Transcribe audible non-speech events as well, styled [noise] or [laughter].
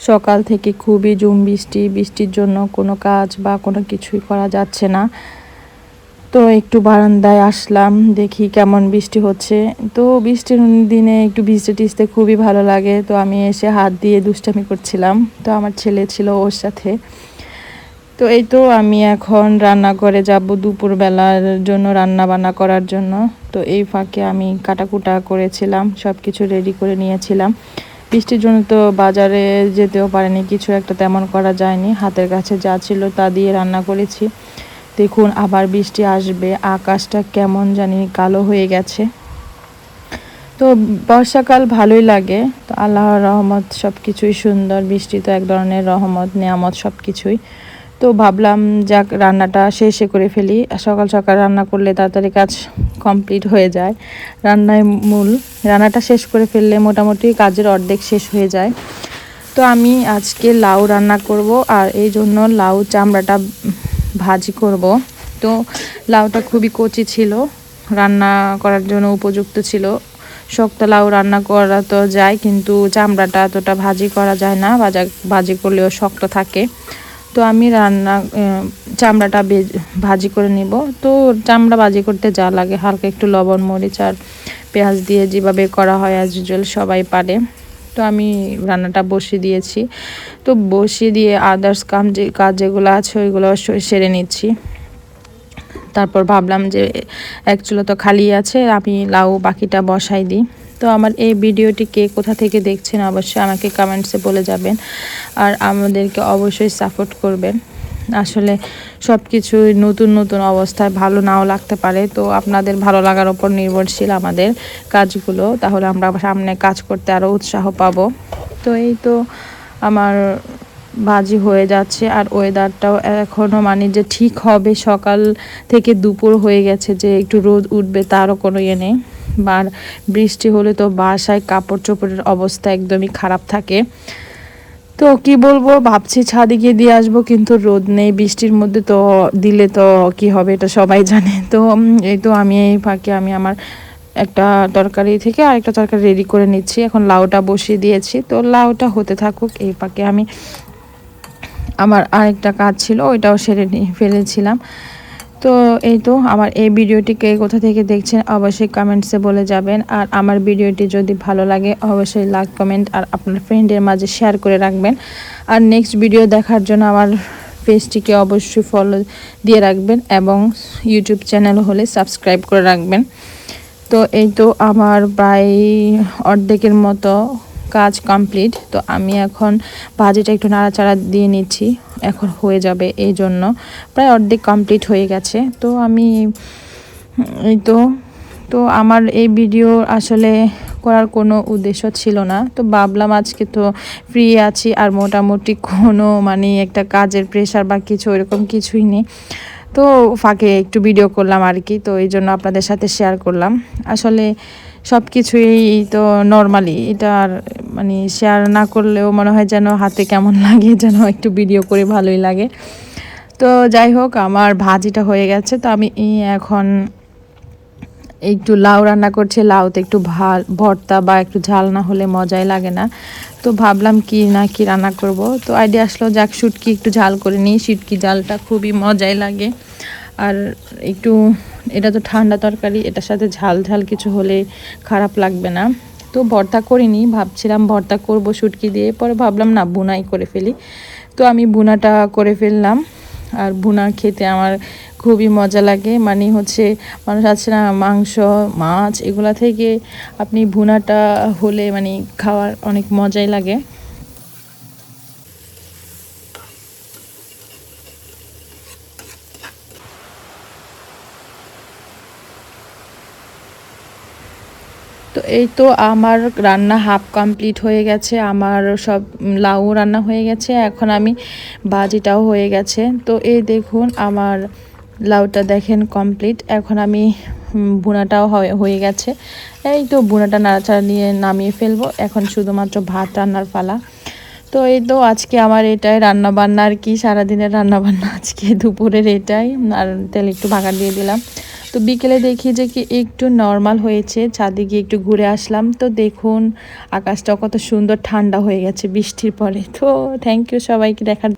সকাল থেকে খুবই জুম বৃষ্টি, বৃষ্টির জন্য কোনো কাজ বা কোনো কিছুই করা যাচ্ছে না। তো একটু বারান্দায় আসলাম, দেখি কেমন বৃষ্টি হচ্ছে। তো বৃষ্টির দিনে একটু ভিজতে টিজতে খুবই ভালো লাগে। তো আমি এসে হাত দিয়ে দুষ্টামি করছিলাম। তো আমার ছেলে ছিল ওর সাথে। তো এই তো আমি এখন রান্না করে যাব দুপুরবেলার জন্য রান্না বান্না করার জন্য। তো এই ফাঁকে আমি কাটাকুটা করেছিলাম সব কিছু রেডি করে নিয়েছিলাম। বৃষ্টির জন্য তো বাজারে যেতেও পারেনি, কিছু একটা তেমন করা যায়নি। হাতের কাছে যা ছিল তা দিয়ে রান্না করেছি। দেখুন, আবার বৃষ্টি আসবে, আকাশটা কেমন জানি কালো হয়ে গেছে। তো বর্ষাকাল ভালোই লাগে, তো আল্লাহর রহমত সব কিছুই সুন্দর, বৃষ্টি তো এক ধরনের রহমত, নিয়ামত সব কিছুই তো ভাবলাম যাক রান্নাটা শেষে করে ফেলি। সকাল সকাল রান্না করলে তাড়াতাড়ি কাজ কমপ্লিট হয়ে যায়। রান্নায় মূল। রান্নাটা শেষ করে ফেললে মোটামুটি কাজের অর্ধেক শেষ হয়ে যায়। তো আমি আজকে লাউ রান্না করব আর এই জন্য লাউ চামড়াটা ভাজি করব। তো লাউটা খুবই কচি ছিল। রান্না করার জন্য উপযুক্ত ছিল। শক্ত লাউ রান্না করা তো যায়, কিন্তু চামড়াটা এতটা ভাজি করা যায় না। ভাজা ভাজি করলেও শক্ত থাকে। তো আমি রান্না চামড়াটা ভাজি করে নিব। তো চামড়া ভাজি করতে যা লাগে, হালকা একটু লবণ, মরিচ আর পেঁয়াজ দিয়ে যেভাবে করা হয় অ্যাজ ইউজুয়াল সবাই পারে। তো আমি রান্নাটা বসিয়ে দিয়েছি। তো বসিয়ে দিয়ে আদার্স কাম যে, কাজ যেগুলো আছে ওইগুলো সেরে নিচ্ছি। তারপর ভাবলাম যে এক তো খালি আছে, আমি লাউ বাকিটা বসাই দিই। তো আমার এই ভিডিওটি কে কোথা থেকে দেখছেন অবশ্যই আমাকে কমেন্টসে বলে যাবেন। আর আমাদেরকে অবশ্যই সাপোর্ট করবেন। আসলে সব কিছুই নতুন নতুন অবস্থায় ভালো নাও লাগতে পারে। তো আপনাদের ভালো লাগার ওপর নির্ভরশীল আমাদের কাজগুলো। তাহলে আমরা সামনে কাজ করতে আরও উৎসাহ পাবো। তো এই তো আমার বাজি হয়ে যাচ্ছে। আর ওয়েদারটাও এখনও মানে যে ঠিক হবে সকাল থেকে দুপুর হয়ে গেছে যে একটু রোদ উঠবে তারও কোনো ইয়ে নেই। বা বৃষ্টি হলে তো বাসায় কাপড় চোপড়ের অবস্থা একদমই খারাপ থাকে। তো কি বলব, ভাবছি ছাদে গিয়ে দিয়ে আসব, কিন্তু রোদ নেই, বৃষ্টির মধ্যে তো দিলে তো কি হবে এটা সবাই জানে। তো এই তো আমি এই ফাঁকে আমি আমার একটা তরকারি থেকে আরেকটা তরকারি রেডি করে নিচ্ছি। এখন লাউটা বসিয়ে দিয়েছি। তো লাউটা হতে থাকুক, এই ফাঁকে আমি আমার আরেকটা কাজ ছিল, ওইটাও সেরে নিয়ে ফেলেছিলাম। তো এই তো আমার এই ভিডিওটিকে কোথা থেকে দেখছেন অবশ্যই কমেন্টসে বলে যাবেন। আর আমার ভিডিওটি যদি ভালো লাগে অবশ্যই লাইক, কমেন্ট আর আপনার ফ্রেন্ডের মাঝে শেয়ার করে রাখবেন। আর নেক্সট ভিডিও দেখার জন্য আমার পেজটিকে অবশ্যই ফলো দিয়ে রাখবেন এবং ইউটিউব চ্যানেল হলে সাবস্ক্রাইব করে রাখবেন। তো এই তো আমার প্রায় অর্ধেকের মতো কাজ কমপ্লিট তো আমি এখন ভাজিটা একটু নাড়াচাড়া দিয়ে নিচ্ছি। এখন হয়ে যাবে এই জন্য। প্রায় অর্ধেক কমপ্লিট হয়ে গেছে। তো আমি, এই তো তো আমার এই ভিডিও আসলে করার কোনো উদ্দেশ্য ছিল না। তো ভাবলাম আজকে তো ফ্রি আছি আর মোটামুটি কোনো মানে একটা কাজের প্রেশার বা কিছু এরকম কিছুই নেই। তো ফাঁকে একটু ভিডিও করলাম আর কি তো এই জন্য আপনাদের সাথে শেয়ার করলাম। আসলে সব কিছুই তো নর্মালি এটা আর মানে শেয়ার না করলেও মনে হয় যেন হাতে কেমন [laughs] লাগে, যেন একটু ভিডিও করে ভালোই লাগে। তো যাই হোক, আমার ভাজিটা হয়ে গেছে, তো আমি এখন একটু লাউ রান্না করছে, লাউতে একটু ভালো ভর্তা বা একটু ঝাল না হলে মজাই লাগে না। তো ভাবলাম কি না কি রান্না করব। তো আইডিয়া আসলো যাক, শুটকি একটু ঝাল করে নিই। শুটকি ঝালটা খুবই মজাই লাগে। আর একটু, এটা তো ঠান্ডা তরকারি, এটার সাথে ঝাল ঝাল কিছু হলে খারাপ লাগবে না। তো ভর্তা করিনি ভাবছিলাম ভর্তা করব শুটকি দিয়ে, পরে ভাবলাম না, বুনাই করে ফেলি। তো আমি বুনাটা করে ফেললাম। আর বুনা খেতে আমার খুবই মজা লাগে। মানে হচ্ছে মানুষ আছে না, মাংস, মাছ এগুলা থেকে আপনি ভুনাটা হলে মানে খাওয়ার অনেক মজাই লাগে। তো এই তো আমার রান্না হাফ কমপ্লিট হয়ে গেছে, আমার সব লাউ রান্না হয়ে গেছে, এখন আমি বাজিটাও হয়ে গেছে। তো এই দেখুন, আমার লাউটা দেখেন কমপ্লিট এখন আমি বুনাটাও হয়ে গেছে। এই তো বুনাটা নাড়াচাড়া নিয়ে নামিয়ে ফেলব। এখন শুধুমাত্র ভাত রান্নার পালা। তো এই তো আজকে আমার এটাই রান্না বান্না আর কি, সারাদিনের রান্না বান্না আজকে দুপুরের এটাই। আর তেল একটু ভাগা দিয়ে দিলাম। তো বিকেলে দেখি যে কি একটু নর্মাল হয়েছে। ছাদে গিয়ে একটু ঘুরে আসলাম। তো দেখুন আকাশটা কত সুন্দর ঠান্ডা হয়ে গেছে বৃষ্টির পরে। তো থ্যাংক ইউ সবাইকে দেখার